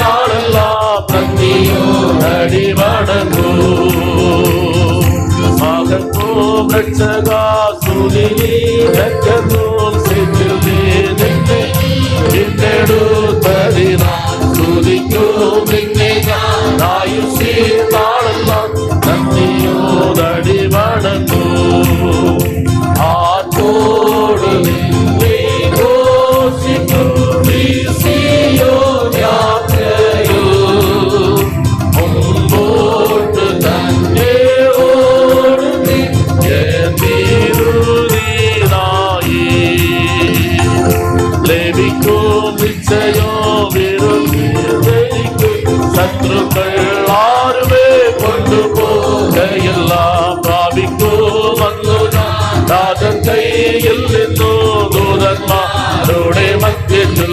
நாளெல்லா பக்தியோ அடிவணங்கோ ஆகத்தோ பிரச்சகா சுனிலி ரக்கதோ കർത്താരുടെ മധ്യത്തിൽ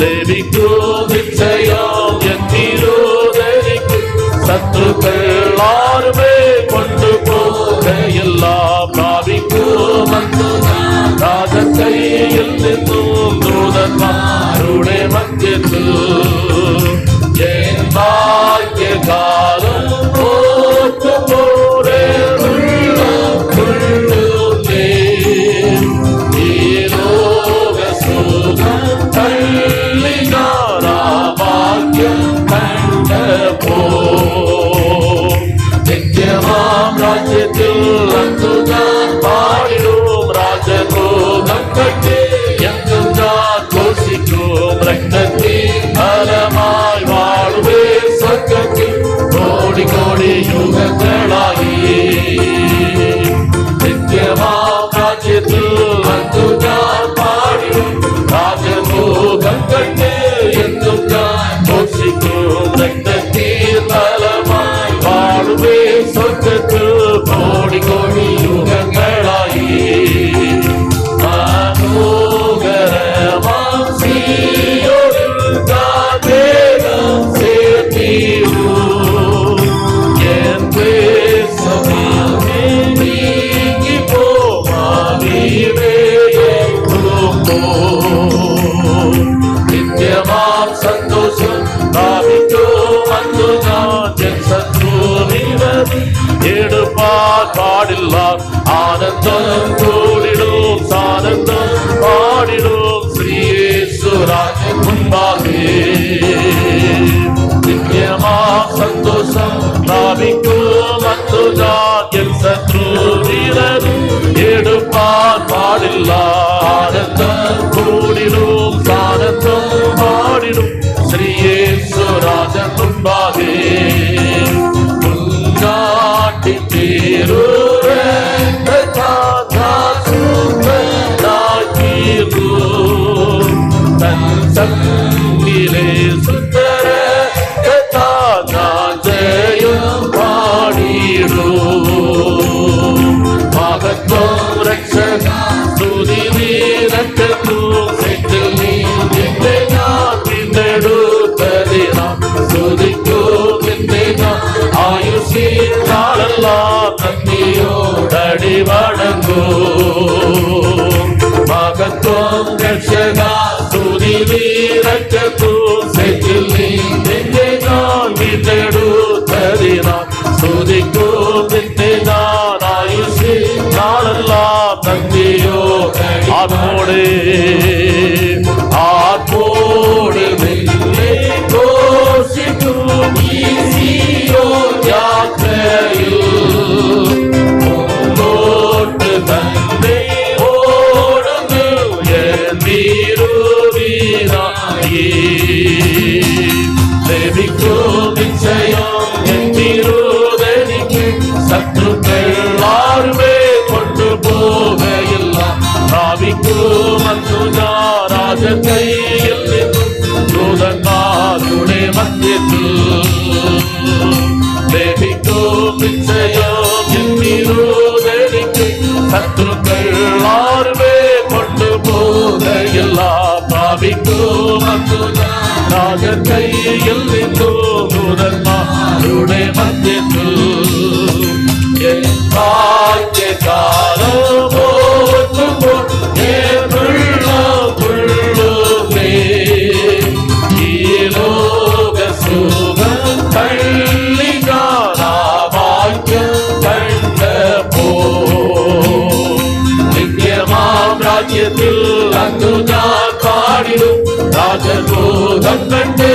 ലഭിക്കൂ നിശ്ചയം തിരോധരിക്കും ശത്രുക്കളാരുമേ കൊണ്ടുപോകയില്ല പ്രാപിക്കുമെന്ന് രാജക്കൈയിൽ നിന്നും ദൂതന്മാരുടെ മധ്യത്തിൽ பாடில்லா ஆனந்தம் கூடிடும் சானந்தம் பாடிடும் ஸ்ரீசுராஜ் முன்பாகே நித்தியமா சந்தோஷம் நாவிக்கும் அந்துதா என் சத்ரு வீரரும் எடுப்பார் பாடில்லா. ஆனந்தம் கூடிடும் சானந்தம் பாடிடும் ஸ்ரீசுராஜன் morrer மகன் கையில் நின்றோ முதன்மாருடைய மத்தியில் என் பாக்கிய காலம் ராஜ்யத்தில் அங்கு நான் பாடிடும் കണ്ട്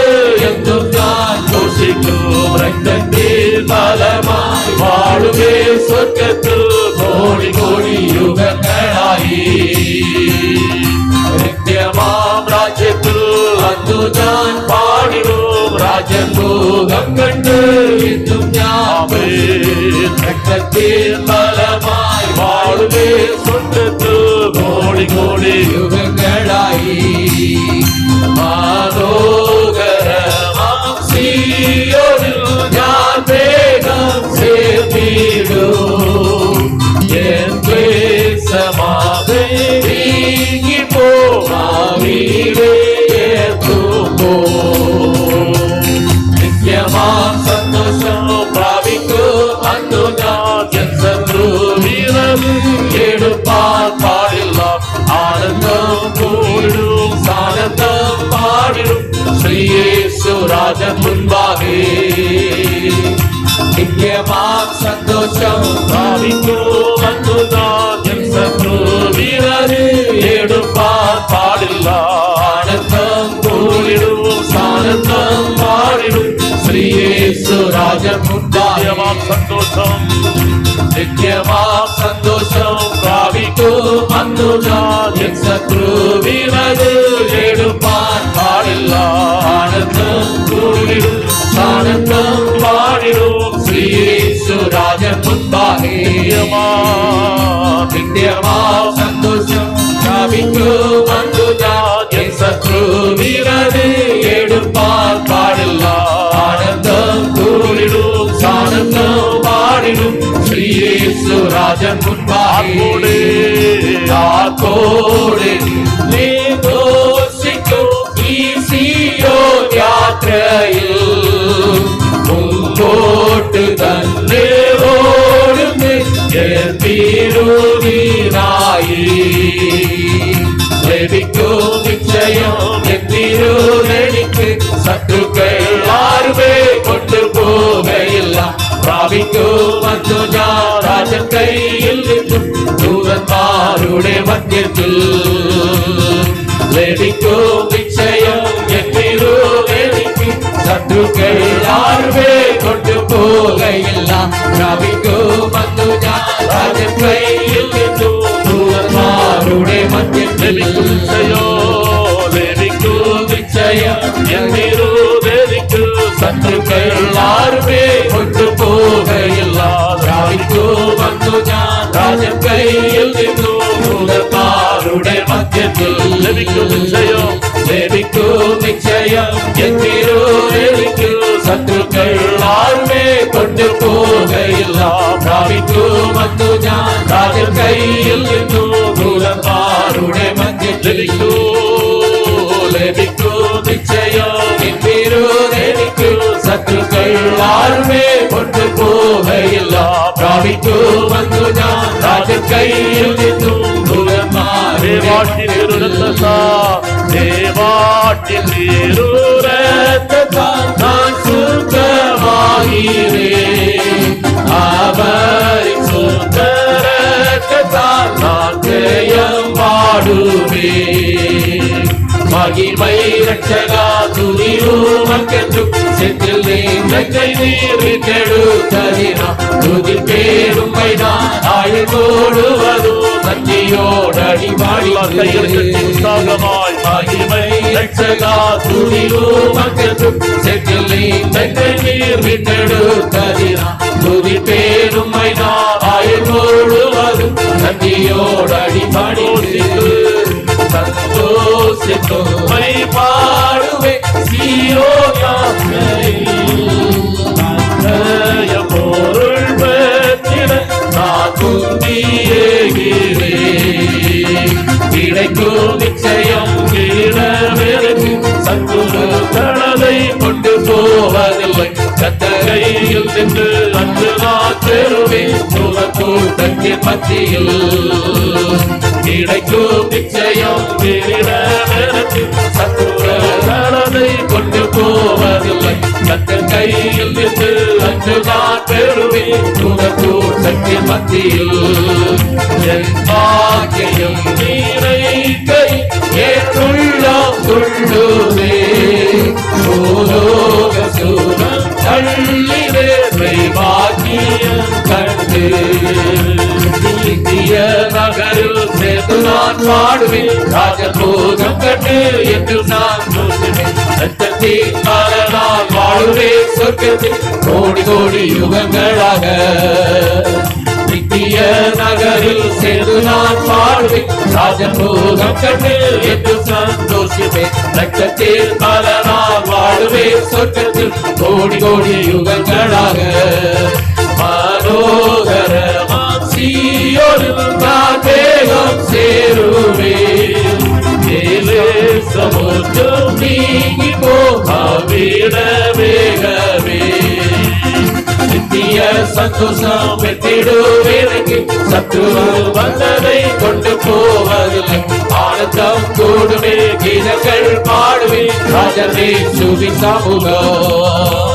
എന്നും ഞാൻ ഘോഷിക്കും രക്തത്തിൽ ഫലമായി വാഴുവേ സ്വർഗത്തിൽ കോടി കോടി യുഗങ്ങളായി നിത്യമാം രാജ്യത്തിൽ അന്നു ഞാൻ പാടിടും രാജബോധം കണ്ട് ഇന്നും ഞാൻ രക്തത്തിൽ ഫലമായി വാഴുവേ സ്വർഗത്തിൽ கோடி யுகங்களாய் மாதோகரமாம் சீயோனில் ஞான் வேகம் சேர்ந்தீரோ என் பேசமாவே நீங்கி போவாவீரே മുൻപാകെ നിത്യമാം സന്തോഷം പ്രാപിക്കും അന്നു ഞാൻ എൻ ശത്രു വീരന് എടുപ്പാൻ പാടില്ല ആനന്ദം കൂടിടും സാനന്ദം പാടിടും ശ്രീയേശു രാജൻ മുൻപാകമാം സന്തോഷം നിത്യമാം സന്തോഷം പ്രാപിക്കും അന്നു ഞാൻ എൻ ശത്രു വീരന് கூடிடும் ஆனந்தம் பாடிடும் ஸ்ரீசுராஜ முன்பாகே நித்தியமா சந்தோஷம் ஜாபிக்கு வந்துதா. என் சத்ரு வீரது எடுப்பார் பாடலா. ஆனந்தம் கூடிடும் ஆனந்தம் பாடிடும் ஸ்ரீசுராஜ முன்பாகே ஆக்கோடு நீ பாதையில் முன்னோட்டு தன்னே ஓடுமே திருவினாயி. லெபிக்கும் நிச்சயம் எத்திருநடிக்கு சத்துக்கள் யாருமே கொண்டு போகையில்லா. பிராபிக்கும் வந்து ராஜன் கையில் நிற்கும் தூதன்மாருடைய மத்தியத்தில் லெபிக்கும் ಬಂಧುಗಳು ಯಾರುವೇ ಕೊಟ್ಟು ಹೋಗಲಿಲ್ಲ ನಾವಿಗೂ ಬಂದು ಜಾತಾರೆ ಕೈಯಲ್ಲಿದ್ದು ಮಾರುಡೆ ಮಧ್ಯೆ ಬೆಳಿಗುತ್ತಯೋ ಬೆರಿಕು ನಿಶ್ಚಯ ಎಂದಿರು ಬೆರಿಕು ಬಂಧುಗಳು ಯಾರುವೇ ಕೊಟ್ಟು ಹೋಗಲಿಲ್ಲ ನಾವಿಗೂ ಬಂದು ಜಾತಾರೆ ಕೈಯಲ್ಲಿದ್ದು ಮಾರುಡೆ ಮಧ್ಯೆ ಬೆಳಿಗುತ್ತಯೋ കയ്യിൽ നിന്നു ദൂരപ്പാറുടെ മധ്യ ലഭിക്കൂ ലഭിക്കൂ നിശ്ചയോ നിന്നിരുന്നിരിക്കൂ ശത്രുക്കൾ ആരുമേ കൊണ്ടു പോകയില്ല പ്രാപിക്കൂ വന്നു ഞാൻ രാജ കയ്യിൽ നിന്നു ദൂരപ്പാറെ വാട്ടി നിരുന്നതാ ദേവാട്ടിൽ നിരൂരത്താൻ സുഖമായിരേ അവരിൽ സുന്ദര சுத்தரக்கத்தால் நான் ஜெயம் பாடுவே மகிமை ரட்சகா துதியுமக்கென்றும் செந்தில் நீங்கை நீரிட்டெடுத்ததினா துதி பேருமை ஆயுதோடுவதும் பாடி உற்சாகமாய் மகிமை ரட்சகா துதியுமக்கென்றும் செந்தில் நீங்கை நீரிட்டெடுத்ததினா துதி பேருமை நான் ஆயுதோடுவதும் நன்றியோடடி பாடி சந்தோஷித்து. மை கத்தகையில் சென்று அன்று நான் பெறுவேன் கூட்டத்தின் மத்தியில் கிடைக்கும் நிச்சயம் வீரனுக்கு சத்துருகளை கொண்டு போவதில்லை. கத்தன் கையில் நின்று அன்று நான் பெறுவேன் கூட்டத்தின் மத்தியில் என் பாக்கியம் நீரை கை நினைக்கை ஏற்றுள்ளம் துள்ளுவே பூலோக சூழல் தள்ளிவே பாக்கியம் கண்டு இந்திய நகரில் சேர்த்து நான் பாடுவேன் ராஜபோகம் கண்டு என்று நான் சொல்லுவேன் ரத்தத்தின் மரணால் வாழுவேன் சொர்க்கத்தில் கோடி கோடி யுகங்களாக நித்திய நகரில் சேர்ந்து நான் பாடுவேன் ராஜபோகம் கண்டு என்று சந்தோஷிப்பேன். ரத்தத்தில் பல நான் வாழ்வேன். சொர்க்கத்தில் கோடி கோடி யுகங்களாக. மனோகரமாம் சீயோனில் நான் வேகம் சேருவேன். மேலே சமுத்திரம் நீங்கி போகாவிடவே நித்திய சந்தோஷம் பெற்றிடுவேனுக்கு சத்துரு வந்ததை கொண்டு போவதில்லை. ஆனந்தம் கூடுமே கீதங்கள் பாடுவே ராஜனே சுவி சமூகம்.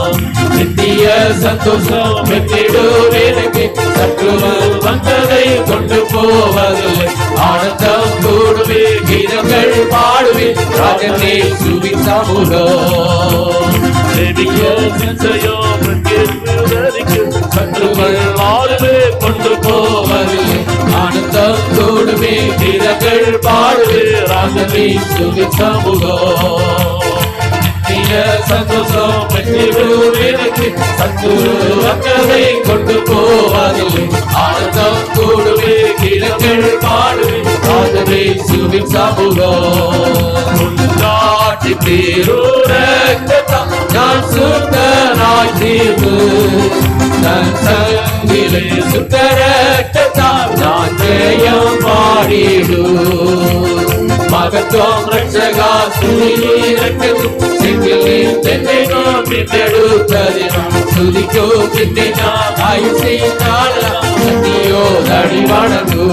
நித்திய சந்தோஷம் பெற்றிடுவேனுக்கு சத்துரு வந்ததை கொண்டு போவதில்லை. ஆனந்தம் கூடுமே கீதங்கள் பாடுவே ராஜனே சுவி சமூகம் சிந்தையோ பிரத்யேகரிக்கு சத்துருக்கள் ஆளுமே கொண்டு போவதில்லை. ஆனந்தம் கூடுமே கீதங்கள் பாடுவே ராஜனே சுவி சமூகம் நித்திய சந்தோஷம் பெற்றிடுவேனுக்கு சத்துரு வந்ததை கொண்டு போவாதில்லை. ஆனந்தம் கூடுவே கிழக்கள் பாடுவே ஆகவே சுவி சமூகம் கொண்டாட்டி பேரூரத்தான் நான் சுத்தராய் தீர்வு. தன் சங்கிலே சுத்தரத்தான் நான் ஜெயம் பாடிடு. మగత్వం రక్షగా సుదిని రక్షకు సిగ్గుని తెన్నెనో బిడ్డడు ప్రదినం సుదికో బిడ్డిన ఆయుసి కాల సతియో దడివాడదు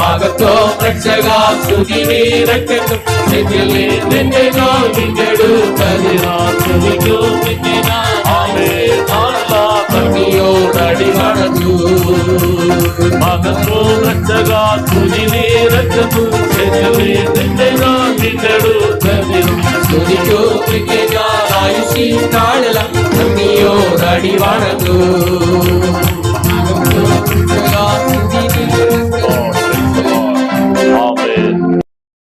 మగత్వం రక్షగా సుదిని రక్షకు సిగ్గుని తెన్నెనో బిడ్డడు ప్రదినం సుదికో బిడ్డిన ఆయుసి కాల సతియో దడివాడదు మగత్వం రక్షగా సుదిని రక్షకు ஆயுஷி காணலாம் நம்பியோர் அடிவானது